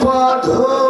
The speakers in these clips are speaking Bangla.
Father.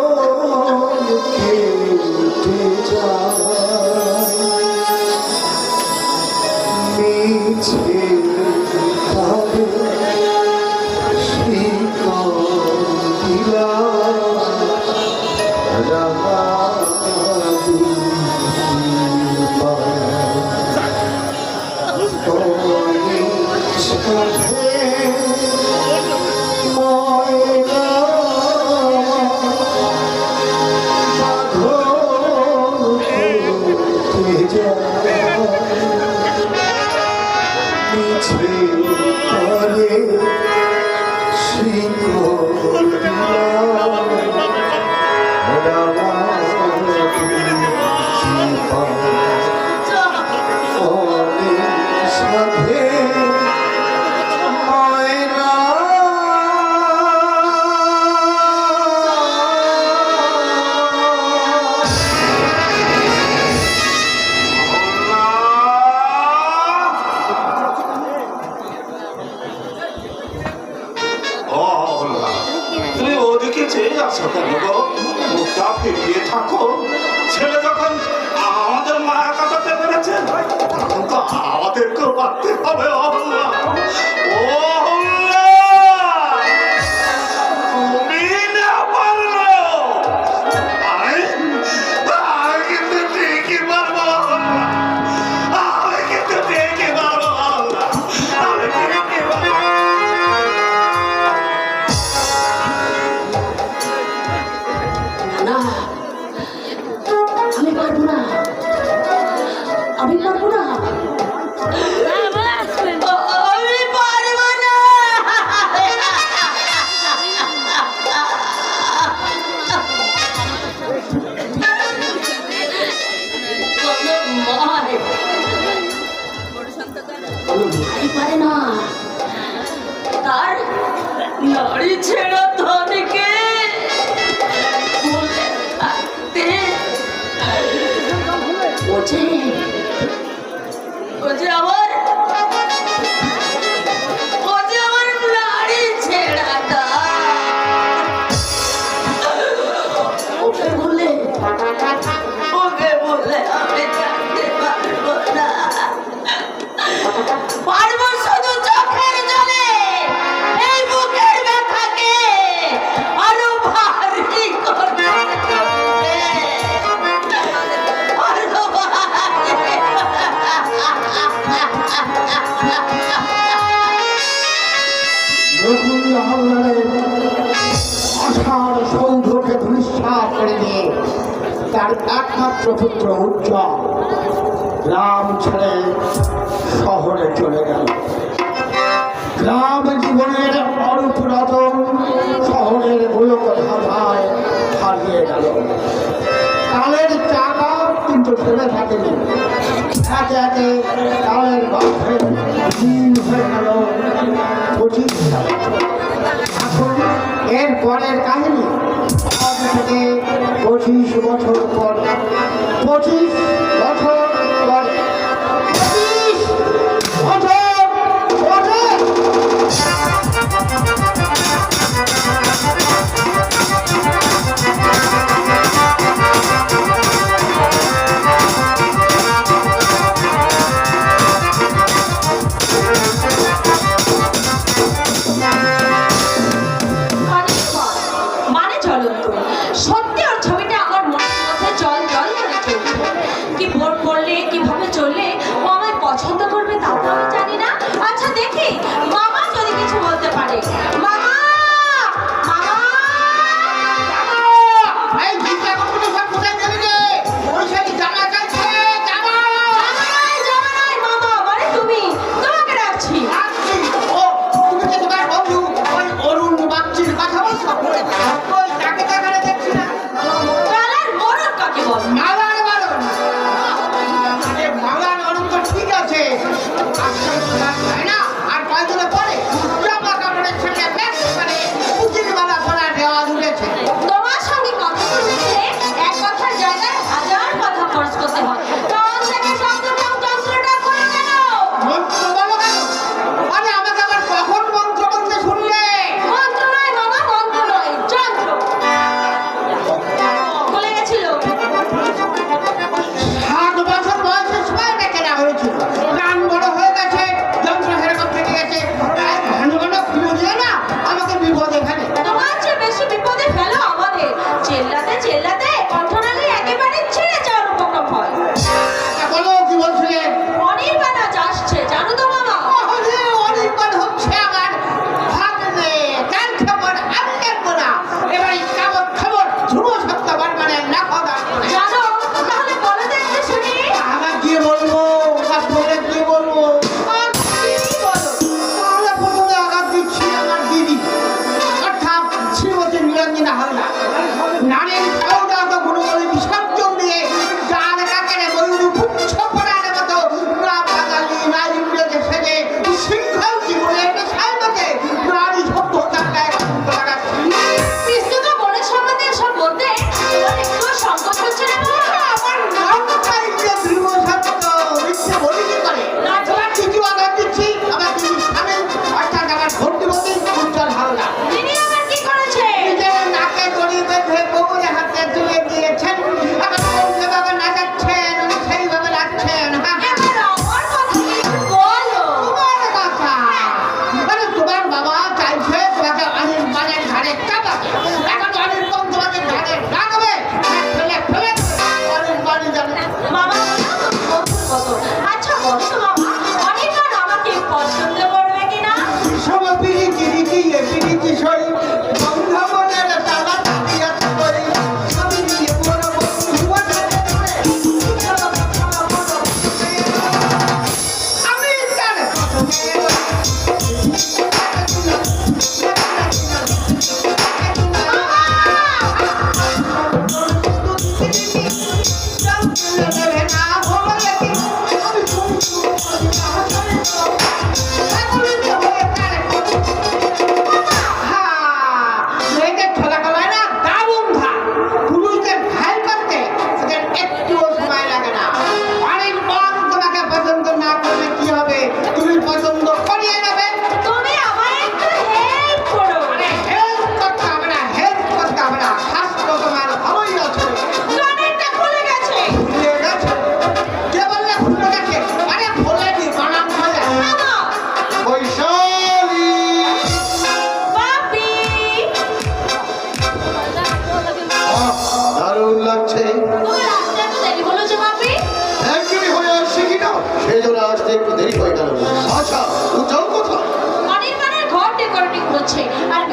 পারে না। তার নারী ছেড়া ধনকে বলে থাকতে। বোঝে পুত্র উজ্জ্বল। গ্রাম ছেড়ে শহরে চলে গেল। গ্রাম জীবনের পুরাতন শহরের গোলক ধাঁধায় হারিয়ে গেল। কালের চাকা কিন্তু ফেলে থাকেনি। একে একে কালের বাসে দিন হয়ে গেল পঁচিশ এখন এর পরের কাহিনী। থেকে পঁচিশ বছর পর Portis. Yeah.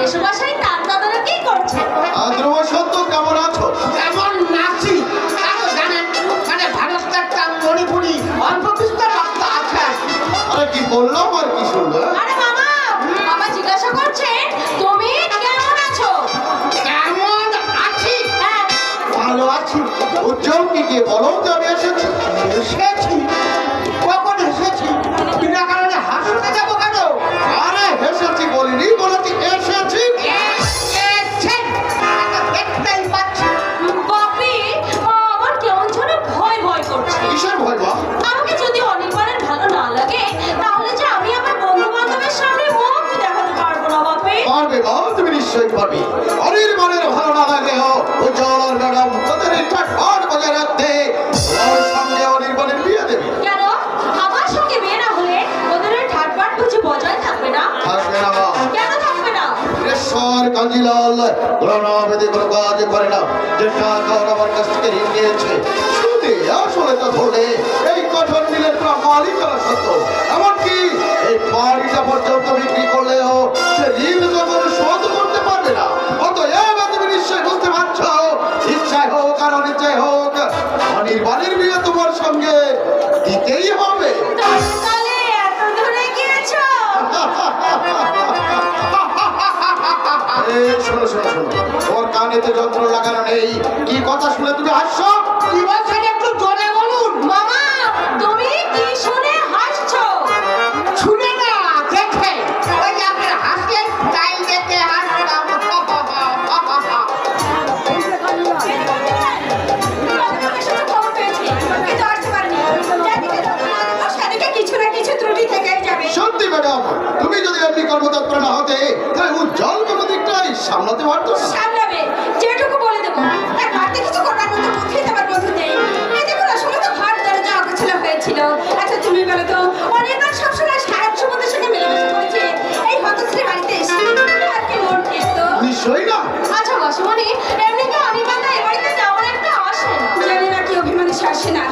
মেশোমশাই তার দাদারা কি করছে ধ্রুব সত্য কেমন আছো? কেমন নাচি? মানে ভারত একটা বাবা জিজ্ঞাসা করছে তুমি কেমন আছো? কেমন হ্যাঁ। ভালো আছি। উজ্জ্বল কি বলো? তো আমি এসেছি। এসেছি। যে সে ঋণ যখন শোধ করতে পারবে না। অতএব তুমি নিশ্চয়ই বুঝতে পারছ ইচ্ছাই হোক আর অনিচ্ছাই হোক, অনির্বাণী তো যন্ত্রণা লাগানো নেই। কি কথা শুনে তুমি হাসছো? ছিল আচ্ছা তুমি বলো তো অনেকবার সবসময় সারা সুমনের সঙ্গে মেলামেশা করেছে। এই হতশ্রী বাড়িতে এসে আর কি মন ফিরত নিশ্চয়ই না। আচ্ছা বসমণি এমনিতে অনির্বাণ এ বাড়িতে তেমন একটা আসে জানি না কি অভিমানী আসে না।